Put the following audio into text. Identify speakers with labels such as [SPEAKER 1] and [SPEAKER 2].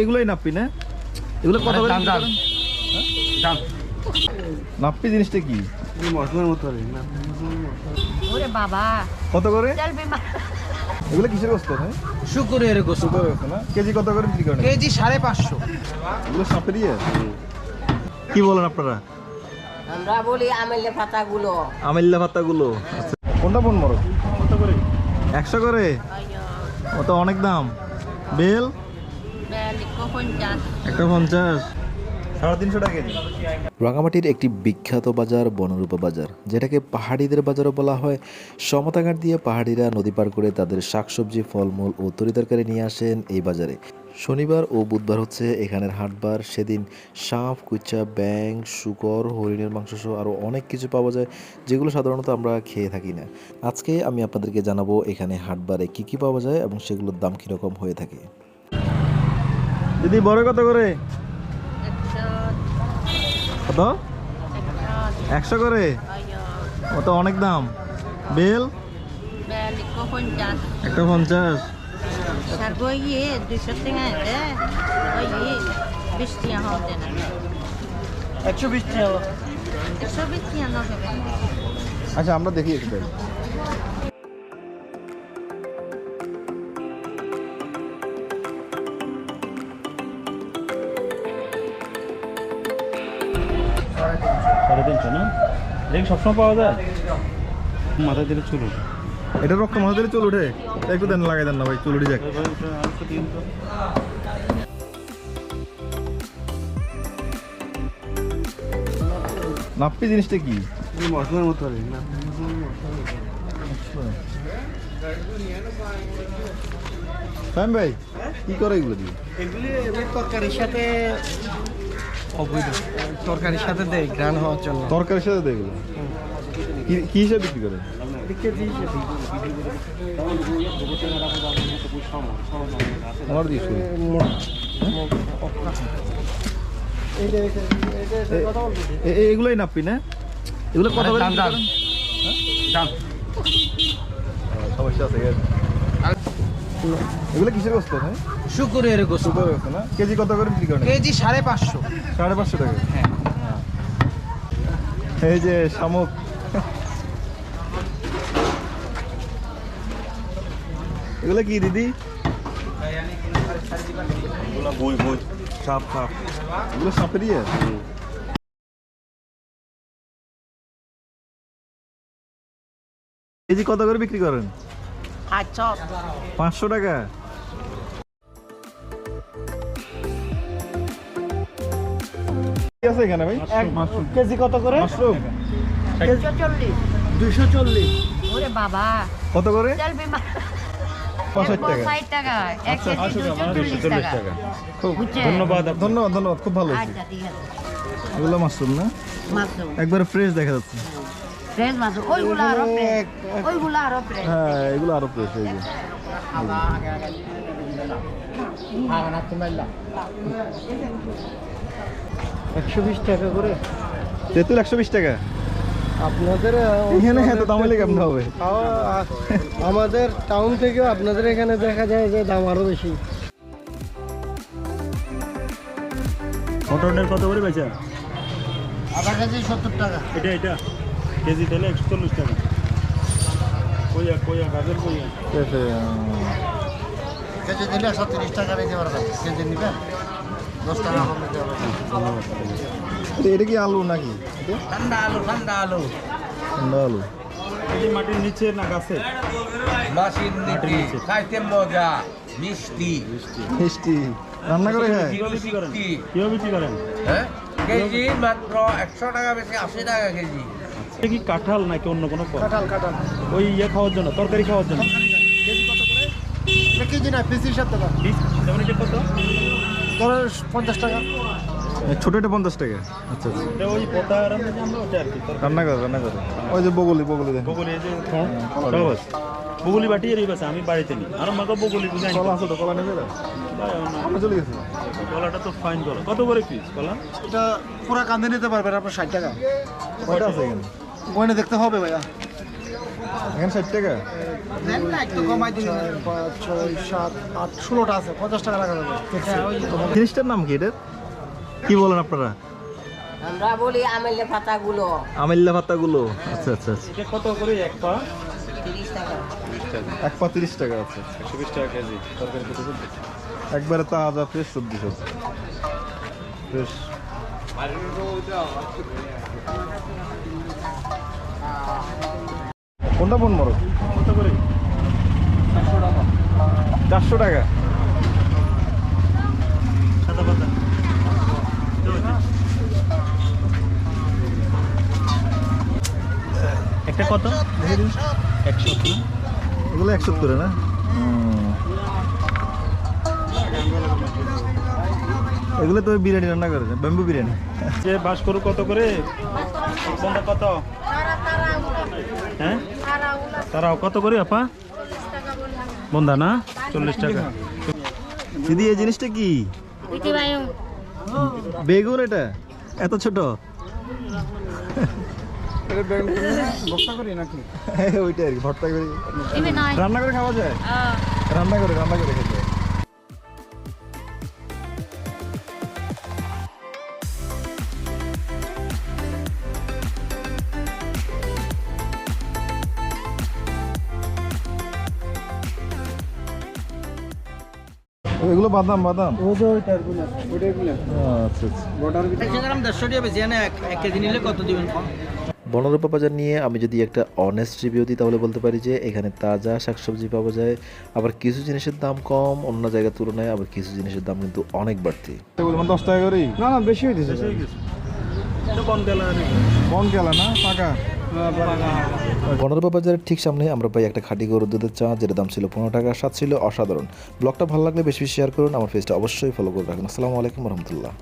[SPEAKER 1] এগুলোই নাপ্পি না? এগুলো কত করে
[SPEAKER 2] দাম, দাম। দাম।
[SPEAKER 1] নাপ্পি জিনিসটা কি?
[SPEAKER 2] মশলার মতো না
[SPEAKER 3] ওরে বাবা।
[SPEAKER 1] কত করে? এগুলো কিসের গোস্ত হ্যাঁ
[SPEAKER 2] শুকুরের গোস
[SPEAKER 1] সুপার গোস্ত না? কেজি কত করে বিক্রি করেন?
[SPEAKER 2] কেজি সাড়ে পাঁচশো।
[SPEAKER 1] এগুলো সাপে দিয়ে? কি বলেন আপনারা?
[SPEAKER 3] আমরা বলি আমেলে পাতাগুলো।
[SPEAKER 1] আমেল্লা আচ্ছা কোনটা কোন মরক কত করে? একশো করে? ও তো অনেক দাম। বেল? একটা পঞ্চাশ। সাড়ে তিনশো টাকা কেজি।
[SPEAKER 4] রাঙামাটির একটি বিখ্যাত বাজার বনরূপা বাজার যেটাকে পাহাড়িদের বাজারও বলা হয়। সমতাঘাট দিয়ে পাহাড়িরা নদী পার করে তাদের শাকসবজি ফলমূল ও তরিতরকারি নিয়ে আসেন এই বাজারে। শনিবার ও বুধবার হচ্ছে এখানের হাটবার। সেদিন সাপ কুচা ব্যাং শুকর হরিণের মাংস সহ আরও অনেক কিছু পাওয়া যায় যেগুলো সাধারণত আমরা খেয়ে থাকি না। আজকে আমি আপনাদেরকে জানাব এখানে হাটবারে কি কি পাওয়া যায় এবং সেগুলোর দাম কীরকম হয়ে থাকে।
[SPEAKER 1] দিদি বড় কত করে? কত? একশো করে? ও তো অনেক দাম? বেল? একটা পঞ্চাশ।
[SPEAKER 2] একশো
[SPEAKER 3] নবে
[SPEAKER 1] আচ্ছা আমরা দেখি একটু।
[SPEAKER 5] সাড়ে তিনশো না? এটা কি সবসময় পাওয়া যায়? মাথায় দিলে চুল ওঠে
[SPEAKER 1] এটা রক্ত মাথা দিলে চুল উঠে? একটু দেন লাগাই দেন না ভাই চুল উঠে যাক। নাপ্পি জিনিসটা কি?
[SPEAKER 2] মশলার মতো
[SPEAKER 1] ভাই কি করে এগুলো দিয়ে?
[SPEAKER 2] এগুলি তরকারির সাথে অবৈধ। তরকারির সাথে দেয় গ্রান হওয়ার জন্য।
[SPEAKER 1] তরকারির সাথে দেয় এগুলো? কি- হিসাবে বিক্রি করে এগুলোই নাপ্পি না? এগুলো কত হ্যাঁ, সমস্যা আছে এগুলো। কিসের গোস্ত হ্যাঁ
[SPEAKER 2] শুকুরের
[SPEAKER 1] গোস্ত। না? কেজি কত করে বিক্রি করেন?
[SPEAKER 2] কেজি সাড়ে পাঁচশো।
[SPEAKER 1] সাড়ে পাঁচশো টাকা?
[SPEAKER 2] হ্যাঁ।
[SPEAKER 1] এই যে শামুক। এগুলো কি দিদি?
[SPEAKER 5] বই বই। সাপ সাপ।
[SPEAKER 1] এগুলো সাপে কেজি কত করে বিক্রি করেন?
[SPEAKER 3] আচ্ছা
[SPEAKER 1] পাঁচশো টাকা? কি আছে এখানে ভাই?
[SPEAKER 2] কেজি কত করে?
[SPEAKER 1] মাশরুম।
[SPEAKER 3] দুশো চল্লিশ।
[SPEAKER 2] দুইশো চল্লিশ।
[SPEAKER 3] ওরে বাবা।
[SPEAKER 1] কত করে?
[SPEAKER 3] তেল বিমা
[SPEAKER 1] পঁয়ষট্টি টাকা
[SPEAKER 3] এক কেজি টাকা।
[SPEAKER 1] খুব
[SPEAKER 5] ধন্যবাদ।
[SPEAKER 1] ধন্যবাদ ধন্যবাদ খুব ভালো হয়েছে।
[SPEAKER 3] আচ্ছা
[SPEAKER 1] এগুলো মাশরুম না?
[SPEAKER 3] মাশরুম।
[SPEAKER 1] একবারে ফ্রেশ দেখা যাচ্ছে।
[SPEAKER 3] Fresh mushroom. ওইগুলো আরও ফ্রেশ ওইগুলো আরও ফ্রেশ
[SPEAKER 1] হ্যাঁ এগুলো আরও ফ্রেশ এই যে।
[SPEAKER 2] একশো বিশ টাকা করে।
[SPEAKER 1] তেঁতুল একশো বিশ টাকা।
[SPEAKER 2] আপনাদের
[SPEAKER 1] এখানে এত দাম হলে কেমন হবে?
[SPEAKER 2] তাও, আমাদের টাউন থেকেও আপনাদের এখানে দেখা যায় যে দাম আরও বেশি।
[SPEAKER 5] মটনের কত করে বেচা?
[SPEAKER 2] আধা কেজি সত্তর টাকা।
[SPEAKER 5] এটা এটা। কেজি তাহলে একশো চল্লিশ টাকা। কইয়া কইয়া গাজর কইয়া।
[SPEAKER 2] কেজি দিলে একশো তিরিশ টাকা নিতে পারবেন কেজি নিবেন দশ টাকা কম
[SPEAKER 1] এটা- এটা কি আলু নাকি?
[SPEAKER 2] ঠান্ডা আলু ঠান্ডা আলু।
[SPEAKER 1] ঠান্ডা আলু।
[SPEAKER 5] এই মাটির নিচে না গাছে? মাটির
[SPEAKER 6] নিচে। খাইতে মজা মিষ্টি।
[SPEAKER 1] মিষ্টি। রান্না করে খায়?
[SPEAKER 5] কীভাবে বিক্রি করেন?
[SPEAKER 6] কি?
[SPEAKER 5] বিক্রি করেন?
[SPEAKER 6] হ্যাঁ? কেজি মাত্র একশো টাকা বেশি আশি টাকা কেজি।
[SPEAKER 5] এটা কি কাঁঠাল নাকি অন্য কোনো ফল?
[SPEAKER 2] কাঁঠাল কাঁঠাল।
[SPEAKER 5] ওই ইয়ে খাওয়ার জন্য তরকারি খাওয়ার জন্য?
[SPEAKER 2] এটা কেজি না পিস হিসাব টাকা
[SPEAKER 5] পিস যেমন এটা কত?
[SPEAKER 2] ধরো পঞ্চাশ টাকা।
[SPEAKER 1] ছোট এটা পঞ্চাশ টাকা। আচ্ছা আচ্ছা।
[SPEAKER 5] ওই পোতা রান্না
[SPEAKER 1] করে রান্না করে। ওই যে বগলি বগলি দেখো।
[SPEAKER 5] বগুলি এই যে সব বাটি। এর আছে আমি বাড়িতে নিই। আর আমাকে বগুলি বুঝাই
[SPEAKER 1] কলা আছে তো কলা নেবে না। কলা চলে গেছে?
[SPEAKER 5] কলাটা তো ফাইন কলা। কত করে পিস কলা?
[SPEAKER 2] এটা পুরা কান্দে নিতে পারবেন আপনার ষাট টাকা।
[SPEAKER 1] কয়টা আছে এখানে?
[SPEAKER 2] গয়না দেখতে হবে ভাইয়া।
[SPEAKER 1] এখানে ষাট টাকা।
[SPEAKER 2] ছয় পাঁচ ছয় সাত আট ষোলোটা আছে পঞ্চাশ টাকা রাখা যাবে।
[SPEAKER 1] জিনিসটার নাম কি এটার? কি বলেন আপনারা?
[SPEAKER 3] আমরা বলি পাতাগুলো।
[SPEAKER 1] আমেল্লা পাতাগুলো। আচ্ছা আচ্ছা আচ্ছা।
[SPEAKER 5] এটা কত করে এক পা?
[SPEAKER 3] টাকা।
[SPEAKER 1] এক পা তিরিশ টাকা আছে
[SPEAKER 5] একশো বিশ টাকা কেজি তরকারি কত
[SPEAKER 1] একবারে তাজা ফ্রেশ সবজি সব। ফ্রেশ কোনটা ফোন মরো
[SPEAKER 5] কত করে
[SPEAKER 1] চারশো টাকা।
[SPEAKER 5] একটা কত? একশো
[SPEAKER 1] এগুলো একশো করে না এগুলো তো বিরিয়ানি রান্না করে ব্যাম্বু বিরিয়ানি।
[SPEAKER 5] যে বাস করু কত করে? কত? হ্যাঁ? তারাও কত করে আপা? বন্ধা না? চল্লিশ টাকা।
[SPEAKER 1] দিদি এই জিনিসটা কি? বেগুন এটা? এত ছোট? ওইটা আর কি ভর্তা রান্না করে খাওয়া যায়? রান্না করে রান্না করে খেতে। এগুলো বাদাম বাদাম? আচ্ছা আচ্ছা।
[SPEAKER 4] বনরূপা বাজার নিয়ে আমি যদি একটা অনেস্ট রিভিউ দিই তাহলে বলতে পারি যে এখানে তাজা শাকসবজি পাওয়া যায় আবার কিছু জিনিসের দাম কম অন্য জায়গার তুলনায় আবার কিছু জিনিসের দাম কিন্তু অনেক বাড়তি।
[SPEAKER 1] মানে দশ টাকা করেই?
[SPEAKER 2] না না বেশি হয়ে
[SPEAKER 5] এটা কম
[SPEAKER 1] গেলা না পাকা?
[SPEAKER 4] বনরূপা বাজারের ঠিক সামনে আমরা পাই একটা খাঁটি গরুর দুধের চা যেটা দাম ছিল পনেরো টাকা সাত ছিল অসাধারণ। ব্লগটা ভালো লাগলে বেশি শেয়ার করুন, আমার পেজটা অবশ্যই ফলো করে রাখুন। আসসালামু আলাইকুম রহমতুল্লাহ।